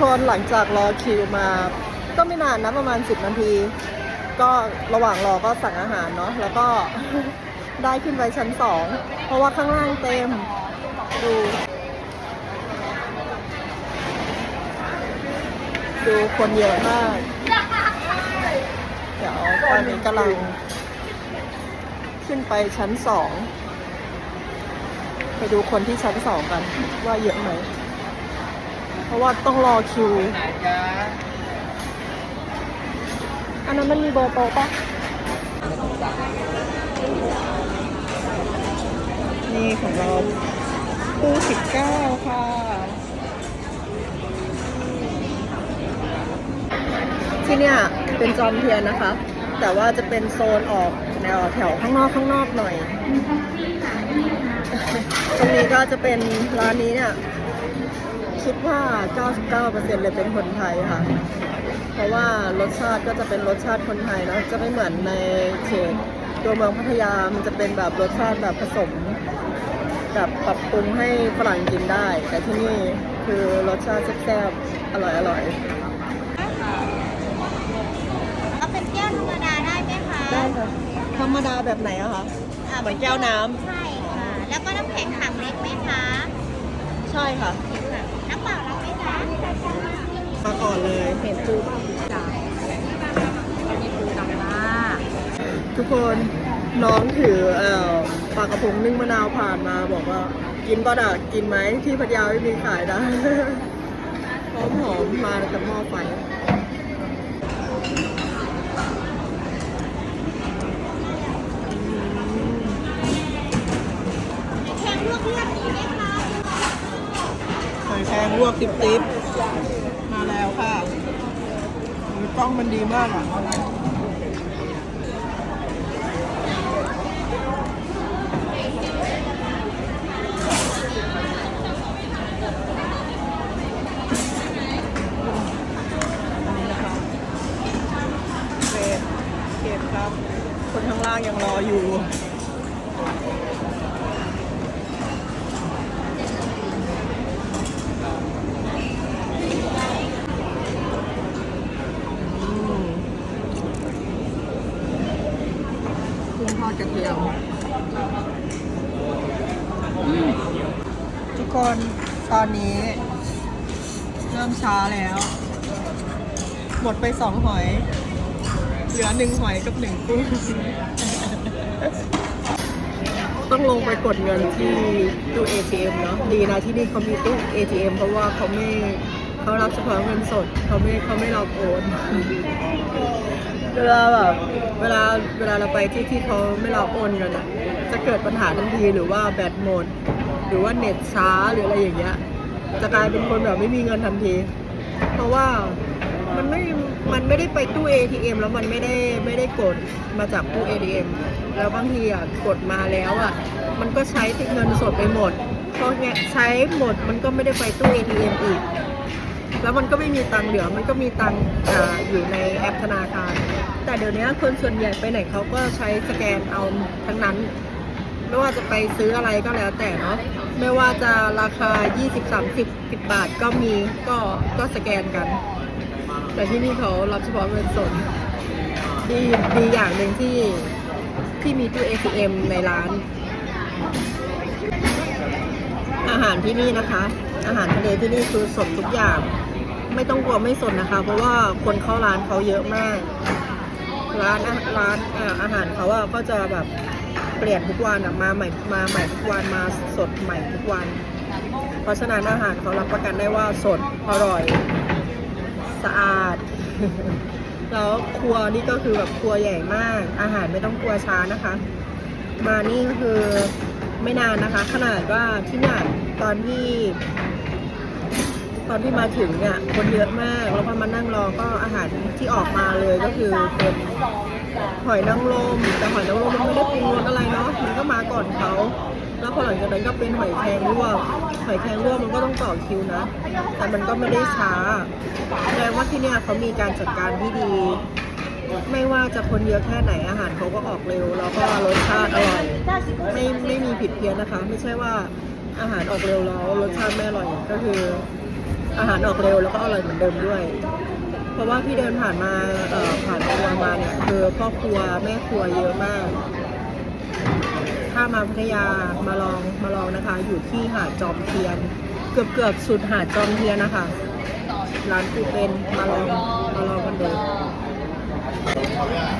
คนหลังจากรอคิวมา ก็ไม่นานนะประมาณ 10 นาที ก็ระหว่างรอก็สั่งอาหารเนาะแล้วก็ได้ขึ้นไปชั้นสองเพราะว่าข้างล่างเต็มดูดูคนเยอะมาก เดี๋ยวตอนนี้กำลัง ขึ้นไปชั้นสอง ไปดูคนที่ชั้นสองกันว่าเยอะไหม เพราะว่าต้องรอคิว อันนั้นมันมีเบอร์โต๊ะปะนี่ของเราตู้สิบเก้าค่ะที่เนี่ยเป็นจอมเทียนนะคะ แต่ว่าจะเป็นโซนออกแนวแถวข้างนอกข้างนอกหน่อย ตรงนี้ก็จะเป็นร้านนี้เนี่ย คิดว่า 99%เลยเป็นคนไทยค่ะ เพราะว่ารสชาติก็จะเป็นรสชาติคนไทยเนอะจะไม่เหมือนในเขตตัวเมืองพัทยา มันจะเป็นแบบรสชาติแบบผสมแบบปรับปรุงให้ฝรั่งกินได้ แต่ที่นี่คือรสชาติแซ่บๆ อร่อยอร่อยเอาเป็นแก้วธรรมดาได้ไหมคะ ได้ค่ะ ธรรมดาแบบไหนอะคะ อ่าเหมือนแก้วน้ำ ใช่ค่ะ แล้วก็น้ำแข็งถังเล็กไหมคะ ใช่ค่ะ มคะมาก่อนเลยเห็นปูป่ะจ้ามีปูดำล่าทุกคนน้องถือเอ่อปลากระพงนึ่งมะนาวผ่านมาบอกว่า กินก็ได้กินไหมที่พัทยาไม่มีขายนะหอมหอมๆมากับหม้อไฟแข็งลวกเลือดมีไหมคะห อยแครงลวกติ๊บติ๊บมาแล้วค่ะกล้องมันดีมากอะเกรดเกรดครับคนข้างล่างยังรออยู่ กุ้งทอดกระเทียมอืม ทุกคนตอนนี้ เริ่มช้าแล้ว หมดไปสองหอย เหลือหนึ่งหอยกับหนึ่งกุ้งต้องลงไปกดเงินที่ตู้ ATM เนาะดีนะที่นี่เขามีตู้ ATM เพราะว่าเขาไม่เขารับเฉพาะเงินสดเขาไม่เขาไม่รับโอนเวลาแบบเวลาเวลาเราไปที่ที่เขาไม่รับโอนกันอะ จะเกิดปัญหาทันทีหรือว่าแบตหมด หรือว่าเน็ตช้าหรืออะไรอย่างเงี้ย จะกลายเป็นคนแบบไม่มีเงินทันที เพราะว่ามันไม่ มันไม่ได้ไปตู้ ATM แล้วมันไม่ได้ไม่ได้กดมาจากตู้ ATM แล้วบางทีอะกดมาแล้วอะมันก็ใช้เงินสดไปหมดพอเงี้ยใช้หมดมันก็ไม่ได้ไปตู้ ATM อีก แล้วมันก็ไม่มีตังค์เหลือ มันก็มีตังค์อ่าอยู่ในแอปธนาคาร แต่เดี๋ยวนี้คนส่วนใหญ่ไปไหนเขาก็ใช้สแกนเอาทั้งนั้น ไม่ว่าจะไปซื้ออะไรก็แล้วแต่เนาะไม่ว่าจะราคา 20 30 10บาทก็มีก็ก็สแกนกัน แต่ที่นี่เขารับเฉพาะเงินสดดีดีอย่างหนึ่งที่ที่มีตู้ ATM ในร้าน อาหารที่นี่นะคะ อาหารทะเลที่นี่คือสดทุกอย่าง ไม่ต้องกลัวไม่สดนะคะ เพราะว่าคนเข้าร้านเขาเยอะมาก ร้านร้านอ่ออาหารเขาอะก็จะแบบ เปลี่ยนทุกวันอะมาใหม่มาใหม่ทุกวันมาสดใหม่ทุกวัน เพราะฉะนั้นอาหารเขารับประกันได้ว่าสดอร่อยสะอาด แล้วครัวนี่ก็คือแบบครัวใหญ่มาก อาหารไม่ต้องกลัวช้านะคะ มานี่ก็คือไม่นานนะคะ ขนาดว่าที่นี่ตอนที่ ตอนที่มาถึงเนี่ยคนเยอะมาก แล้วพอมานั่งรอก็อาหารที่ออกมาเลยก็คือเป็น หอยนางรมแต่หอยนางรมมันไม่ได้ปรุงรสอะไรเนาะมันก็มาก่อนเขาแล้วพอหลังจากนั้นก็เป็นหอยแครงลวกหอยแครงลวกมันก็ต้องต่อคิวนะ แต่มันก็ไม่ได้ช้าแสดงว่าที่เนี่ยเขามีการจัดการที่ดี ไม่ว่าจะคนเยอะแค่ไหนอาหารเขาก็ออกเร็ว แล้วก็รสชาติอร่อยไม่ไม่มีผิดเพี้ยนนะคะ ไม่ใช่ว่าอาหารออกเร็วแล้วรสชาติไม่อร่อยก็คือ อาหารออกเร็วแล้วก็อร่อยเหมือนเดิมด้วย ราะว่าพี่เดินผ่านมาผ่านครัวมาเนี่ยคือพ่อครัวแม่ครัวเยอะมาก ถ้ามาพัทยามาลองมาลองนะคะ อยู่ที่หาดจอมเทียน เกือบเกือบสุดหาดจอมเทียนนะคะร้านปูเป็นมาลองมาลองกันดู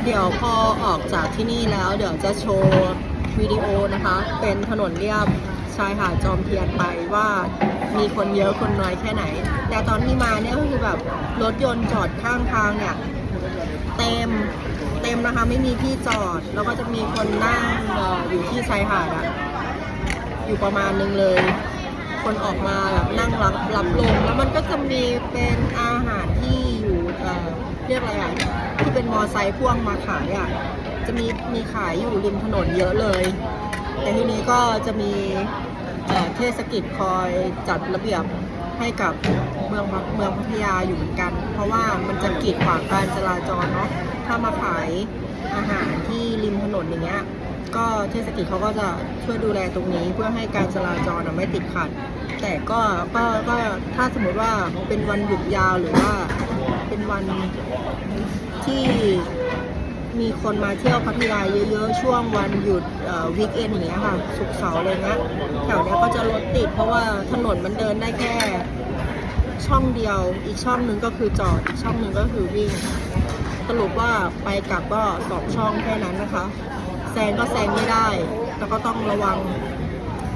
เดี๋ยวพอออกจากที่นี่แล้ว เดี๋ยวจะโชว์วิดีโอนะคะ เป็นถนนเรียบ ชายหาดจอมเทียนไปว่ามีคนเยอะคนน้อยแค่ไหน แต่ตอนที่มาเนี่ยก็คือแบบรถยนต์จอดข้างทางเนี่ยเต็มเต็มนะคะไม่มีที่จอด แล้วก็จะมีคนนั่งออยู่ที่ชายหาดอะอยู่ประมาณนึงเลย คนออกมาแบบนั่งรับรับลมแล้วมันก็จะมีเป็นอาหารที่อยู่เรียกอะไรอะที่เป็นมอไซค์พ่วงมาขายอะจะมีมีขายอยู่ริมถนนเยอะเลย แต่ทีนี้ก็จะมีเทศกิจคอยจัดระเบียบให้กับเมืองเมืองพัทยาอยู่เหมือนกัน เพราะว่ามันจะกีดขวางการจราจรเนาะถ้ามาขายอาหารที่ริมถนนอย่างเงี้ยก็เทศกิจเขาก็จะช่วยดูแลตรงนี้เพื่อให้การจราจรไม่ติดขัด แต่ก็ก็ก็ถ้าสมมติว่าเป็นวันหยุดยาวหรือว่าเป็นวันที่ มีคนมาเที่ยวพัทยาเยอะๆ ช่วงวันหยุดวีคเอนอย่างเงี้ยค่ะศุกเสาร์อะไรเงี้ยแถวเนี้ยก็จะรถติดเพราะว่าถนนมันเดินได้แค่ ช่องเดียว อีกช่องหนึ่งก็คือจอด อีกช่องหนึ่งก็คือวิ่ง สรุปว่าไปกลับก็สองช่องแค่นั้นนะคะ แซงก็แซงไม่ได้ แล้วก็ต้องระวัง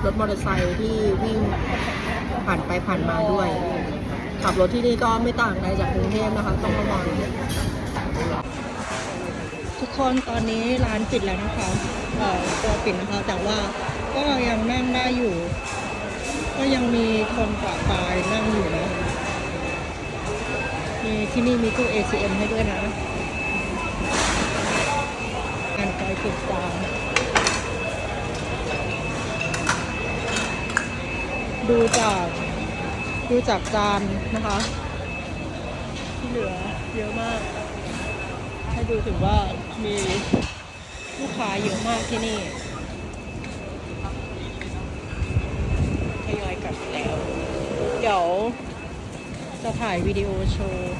รถมอเตอร์ไซค์ที่วิ่งผ่านไปผ่านมาด้วย ขับรถที่นี่ก็ไม่ต่างอะไรจากกรุงเทพนะคะ ต้องระวัง คนตอนนี้ร้านปิดแล้วนะคะเอ่อตัวปิดนะคะ แต่ว่าก็ยังนั่งได้อยู่ ก็ยังมีคนปะปายนั่งอยู่นะมีที่นี่มีตู้ ATM ให้ด้วยนะการไฟติดตามดูจากดูจากจานนะคะ ที่เหลือเยอะมาก ให้ดูถึงว่า มีลูกค้าเยอะมากที่นี่ทยอยกลับแล้ว เดี๋ยวจะถ่ายวิดีโอโชว์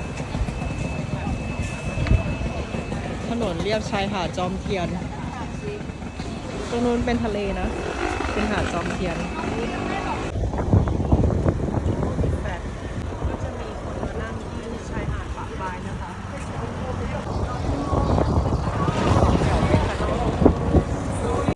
ถนนเรียบชายหาดจอมเทียน ตรงนู้นเป็นทะเลนะ เป็นหาดจอมเทียน